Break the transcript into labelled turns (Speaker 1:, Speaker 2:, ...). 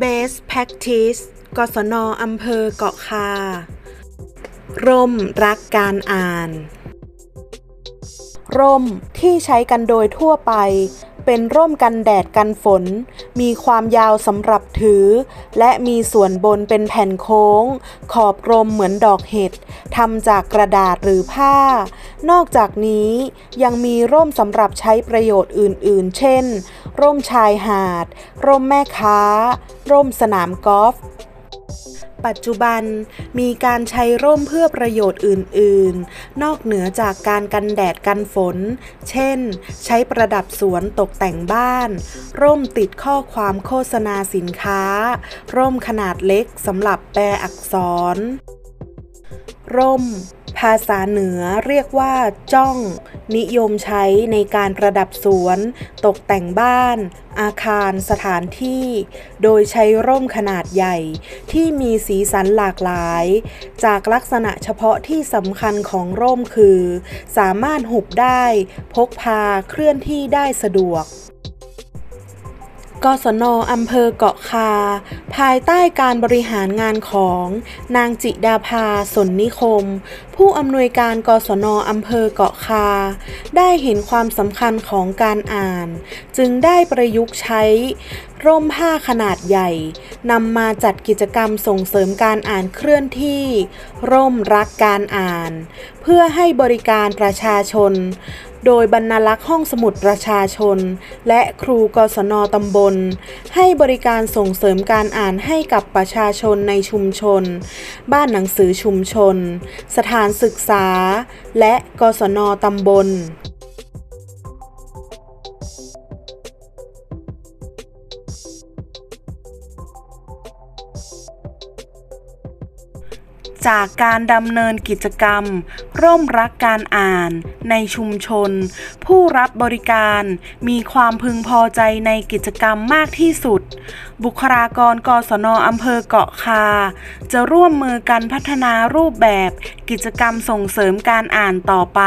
Speaker 1: Best Practice กศนอำเภอเกาะคา ร่มรักการอ่าน ร่มที่ใช้กันโดยทั่วไป เป็นร่มกันแดดกันฝน มีความยาวสำหรับถือ และมีส่วนบนเป็นแผ่นโค้ง ขอบกลมเหมือนดอกเห็ดทำจากกระดาษหรือผ้า นอกจากนี้ยังมีร่มสำหรับใช้ประโยชน์อื่นๆ เช่น ร่มชายหาด ร่มแม่ค้า ร่มสนามกอล์ฟ ปัจจุบันมีการใช้ร่มเพื่อประโยชน์อื่น ๆ นอกเหนือจากการกันแดดกันฝน เช่น ใช้ประดับสวนตกแต่งบ้าน ร่มติดข้อความโฆษณาสินค้า ร่มขนาดเล็กสำหรับแปลอักษร ร่ม ภาษาเหนือเรียกว่าจ้อง นิยมใช้ในการประดับสวน ตกแต่งบ้าน อาคารสถานที่ โดยใช้ร่มขนาดใหญ่ ที่มีสีสันหลากหลาย จากลักษณะเฉพาะที่สำคัญของร่มคือ สามารถหุบได้ พกพาเคลื่อนที่ได้สะดวก กศนอำเภอเกาะคา ภายใต้การบริหารงานของนางจิดาภาสนนิคม ผู้อำนวยการกศนอำเภอเกาะคา ได้เห็นความสำคัญของการอ่าน จึงได้ประยุกต์ใช้ ร่มผ้าขนาดใหญ่ นำมาจัดกิจกรรมส่งเสริมการอ่านเคลื่อนที่ ร่มรักการอ่าน เพื่อให้บริการประชาชน โดยบรรณารักษ์ห้องสมุดประชาชน และครูกศนตำบล ให้บริการส่งเสริมการอ่านให้กับประชาชนในชุมชน บ้านหนังสือชุมชน สถานศึกษา และกศนตำบล จากการดำเนินกิจกรรม ร่วมรักการอ่านในชุมชน ผู้รับบริการมีความพึงพอใจในกิจกรรมมากที่สุด บุคลากรกศนอำเภอเกาะคา จะร่วมมือกันพัฒนารูปแบบกิจกรรมส่งเสริมการอ่านต่อไป